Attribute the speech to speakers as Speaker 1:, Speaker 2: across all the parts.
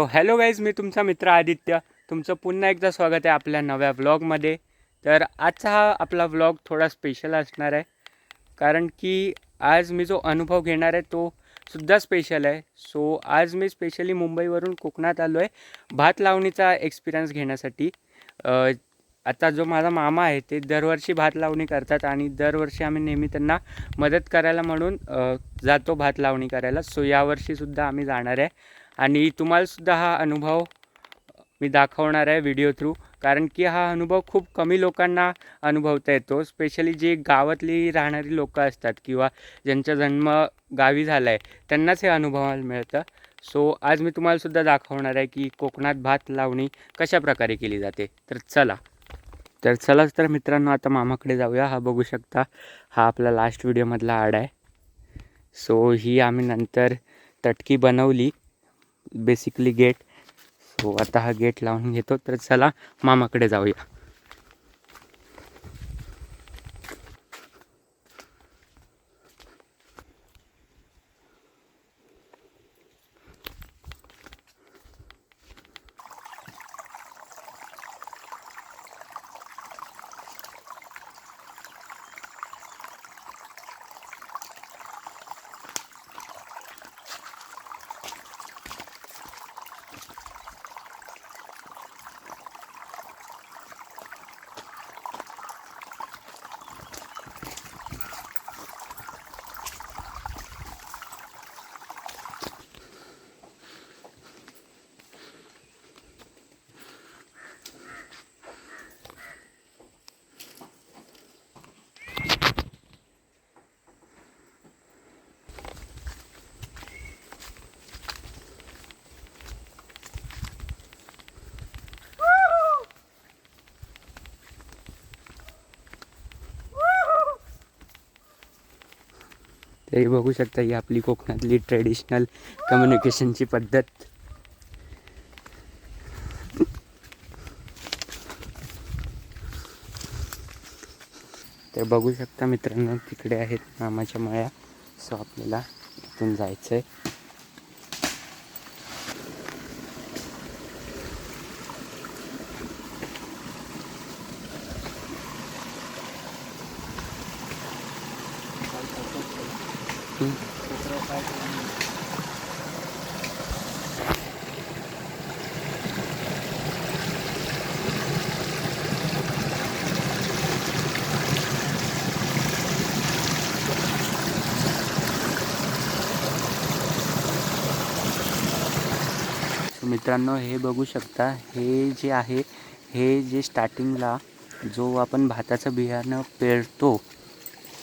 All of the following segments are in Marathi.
Speaker 1: सो हॅलो गाईज मी तुमचा मित्र आदित्य. तुमचं पुन्हा एकदा स्वागत आहे आपल्या नव्या व्लॉगमध्ये तर आजचा हा आपला व्लॉग थोडा स्पेशल असणार आहे. कारण की आज मी जो अनुभव घेणार आहे तो सुद्धा स्पेशल आहे. सो आज मी स्पेशली मुंबईवरून कोकणात आलो आहे भात लावणीचा एक्सपिरियन्स घेण्यासाठी. आता जो माझा मामा आहे ते दरवर्षी भात लावणी करतात आणि दरवर्षी आम्ही नेहमी त्यांना मदत करायला म्हणून जातो भात लावणी करायला. सो यावर्षीसुद्धा आम्ही जाणार आहे. आणि तुम्हालासुद्धा हा अनुभव मी दाखवणार आहे व्हिडिओ थ्रू कारण की हा अनुभव खूप कमी लोकांना अनुभवता येतो. स्पेशली जे गावातली राहणारी लोकं असतात किंवा ज्यांचा जन्म गावी झाला आहे त्यांनाच हे अनुभवायला मिळतं. सो आज मी तुम्हालासुद्धा दाखवणार आहे की कोकणात भात लावणी कशा प्रकारे केली जाते. तर चला. तर चलाच तर मित्रांनो आता मामाकडे जाऊया. हा बघू शकता हा आपला लास्ट व्हिडिओमधला आड आहे. सो ही आम्ही नंतर तटकी बनवली. बेसिकली गेट सो आता हा गेट लावून घेतो. तर चला मामाकडे जाऊया. तरी बघू शकता ही आपली कोकणातली ट्रेडिशनल कम्युनिकेशनची पद्धत. तर बघू शकता मित्रांनो तिकडे आहेत मामाच्या माया. सो आपल्याला इथून जायचं आहे मित्रांनो हे बघू शकता हे जे आहे हे जे स्टार्टिंगला जो आपण भाताचं बियाणं पेरतो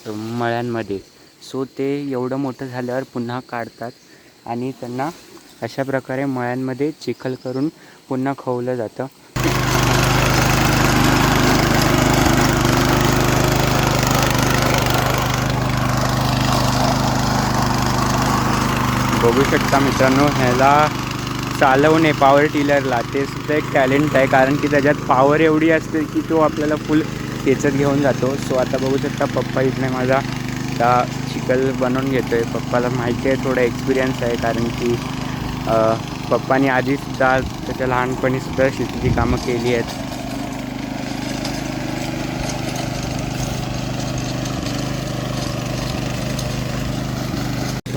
Speaker 1: मळ्यांमध्ये सो ते एवढं मोठं झाल्यावर पुन्हा काढतात आणि त्यांना अशा प्रकारे मळ्यांमध्ये चिखल करून पुन्हा खवलं जातं. बघू शकता मित्रांनो ह्याला चालवणे पॉवर टिलरला ते सुद्धा एक टॅलेंट आहे कारण की त्याच्यात पॉवर एवढी असते की तो आपल्याला फुल खेचत घेऊन जातो. सो आता बघू शकता पप्पा इथने माझा आता बनवून घेतो आहे पप्पाला माहिती आहे थोडा एक्सपिरियन्स आहे. कारण की पप्पानी आधीसुद्धा त्याच्या लहानपणीसुद्धा शेतीची कामं केली आहेत.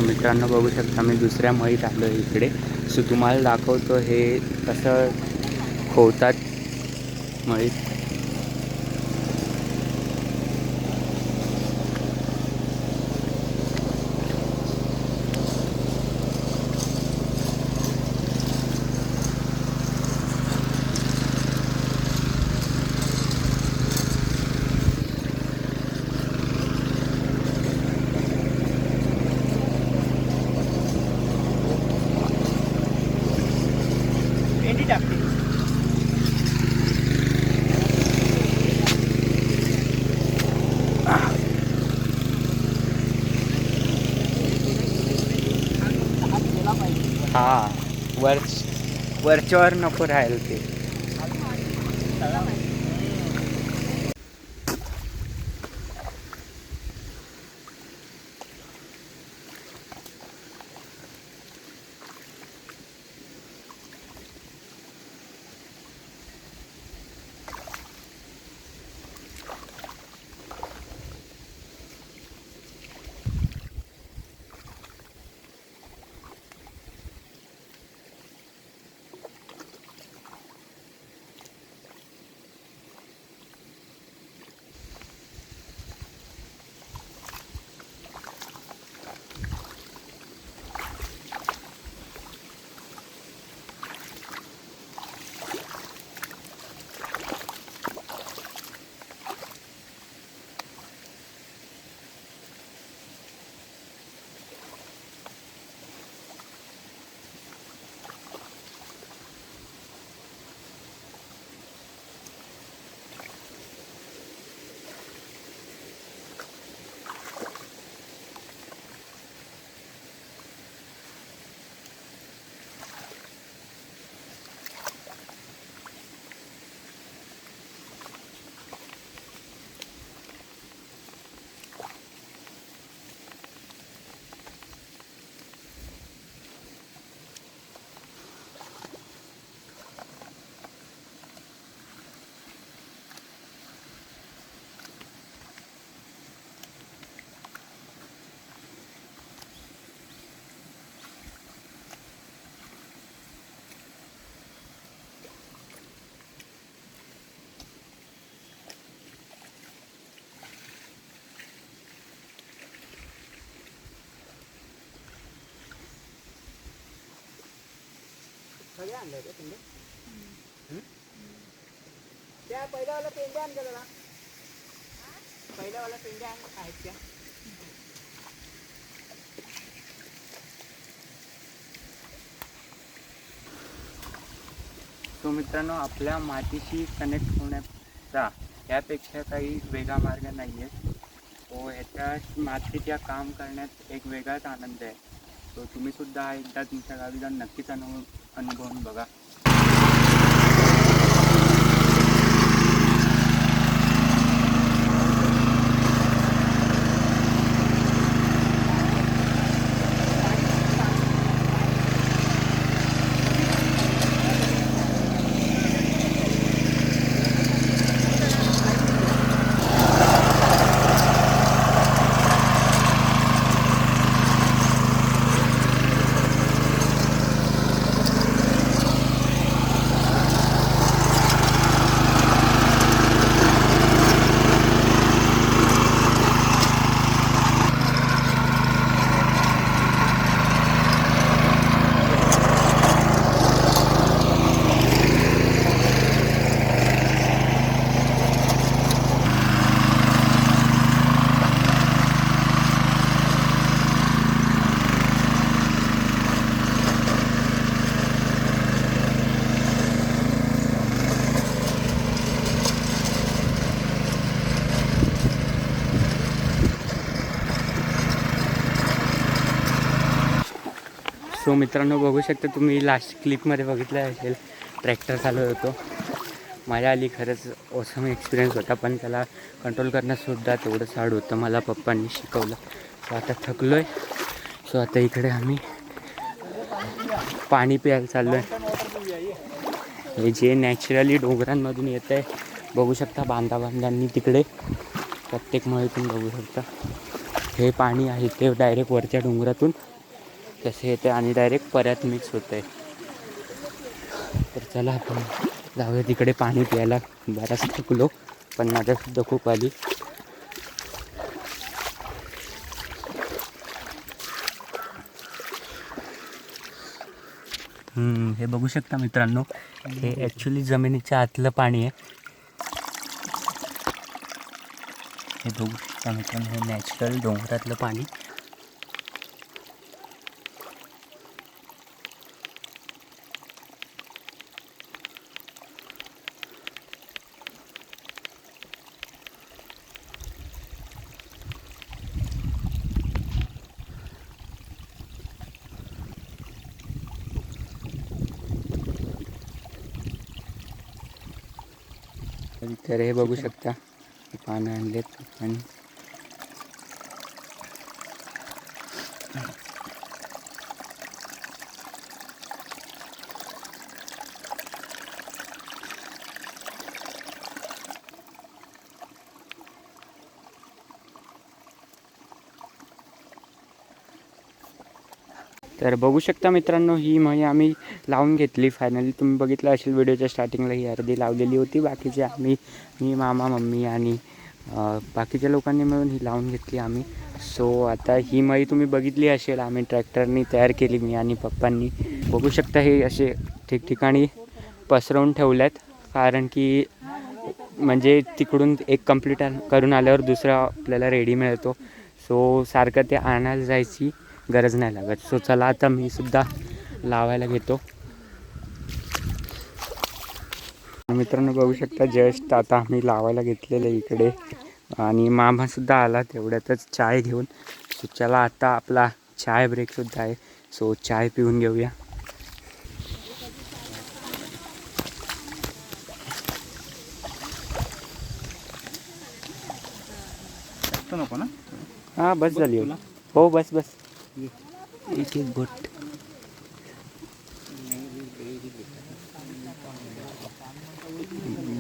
Speaker 1: मित्रांनो बघू शकता मी दुसऱ्या मळीत आलो आहे इकडे. सो तुम्हाला दाखवतो हे कसं खोवतात मळीत हा वरच वरच्यावर नको राहील ते. मागे आणलं होतं पेंडे त्या पहिल्यावाला पेंड्या आण का जरा पहिल्यावाला पेंड्या आहेत त्या तो मित्रांनो आपल्या मातीशी कनेक्ट होण्याचा यापेक्षा काही वेगळा मार्ग नाही आहे तो ह्याच्यात मातीच्या काम करण्यात एक वेगळाच आनंद आहे. तो तुम्हीसुद्धा एकदा तुमच्या गावी जाऊन नक्कीच अनुभव अनुभवून बघा. सो मित्रांनो बघू शकता तुम्ही लास्ट क्लिपमध्ये बघितलं असेल ट्रॅक्टर चालवत होतो. माझ्या आली खरंच ओसम एक्सपिरियन्स होता पण त्याला कंट्रोल करणंसुद्धा तेवढंच हार्ड होतं. मला पप्पांनी शिकवलं. सो आता थकलो आहे सो आता इकडे आम्ही पाणी प्यायला चाललो आहे हे जे नॅचरली डोंगरांमधून येतं आहे बघू शकता बांधा बांधांनी तिकडे. प्रत्येक मळीतून बघू शकता. हे पाणी आहे ते डायरेक्ट वरच्या डोंगरातून. तसे येते आणि डायरेक्ट परत मिक्स होतं आहे तर चला आपण जाऊया तिकडे पाणी प्यायला. बराच थकलो पण माझ्यासुद्धा खूप आली. हे बघू शकता मित्रांनो हे ॲक्च्युली जमिनीच्या आतलं पाणी आहे. हे बघू शकता मित्रांनो हे नॅचरल डोंगरातलं पाणी. तर हे बघू शकता. पानं आणलेत आणि तर बघू शकता मित्रांनो ही म्हणे आम्ही लावून घेतली फायनली तुम्ही बघितलं असेल व्हिडिओच्या स्टार्टिंगला ही अर्धी लावलेली होती. बाकीचे आम्ही मी मामा मम्मी आणि बाकीच्या लोकांनी मिळून ही लावून घेतली आम्ही. सो आता ही मळी तुम्ही बघितली असेल. आम्ही ट्रॅक्टरनी तयार केली मी आणि पप्पांनी. बघू शकता हे असे ठिकठिकाणी पसरवून ठेवल्यात. कारण की म्हणजे तिकडून एक कंप्लीट करून आल्यावर दुसरा आपल्याला रेडी मिळतो. सो सारखं ते आणायला जायची. गरज नाही लागत. सो चला आता मी सुद्धा लावायला घेतो. मित्रांनो बघू शकता जस्ट आता आम्ही लावायला घेतलेलं इकडे. आणि मामासुद्धा आला तेवढ्यातच चाय घेऊन. सो चला आता आपला चाय ब्रेकसुद्धा आहे. सो चाय पिऊन घेऊया.
Speaker 2: नको ना?
Speaker 1: हां बस झाली. हो बस बस. एक एक बोट.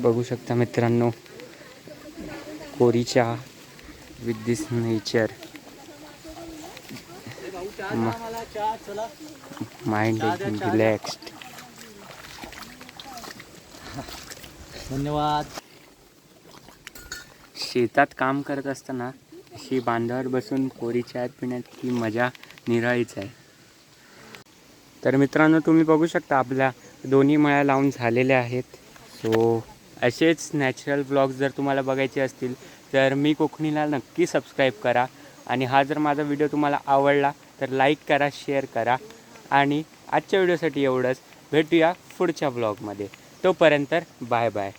Speaker 1: बघू शकता मित्रांनो कोरीच्या विथ दिस नेचर माइंड एकदम रिलॅक्स्ड
Speaker 2: धन्यवाद.
Speaker 1: शेतात काम करत असताना अशी बांधावर बसून कोरी चायत पिण्यात ही मजा निराळीच आहे. तर मित्रांनो तुम्ही बघू शकता आपल्या दोन्ही मळ्या लावून झालेल्या आहेत. सो असेच नॅचरल ब्लॉग्स जर तुम्हाला बघायचे असतील तर मी कोकणीला नक्की सबस्क्राईब करा. आणि हा जर माझा व्हिडिओ तुम्हाला आवडला तर लाईक करा शेअर करा. आणि आजच्या व्हिडिओसाठी एवढंच. भेटूया पुढच्या ब्लॉगमध्ये तोपर्यंत बाय बाय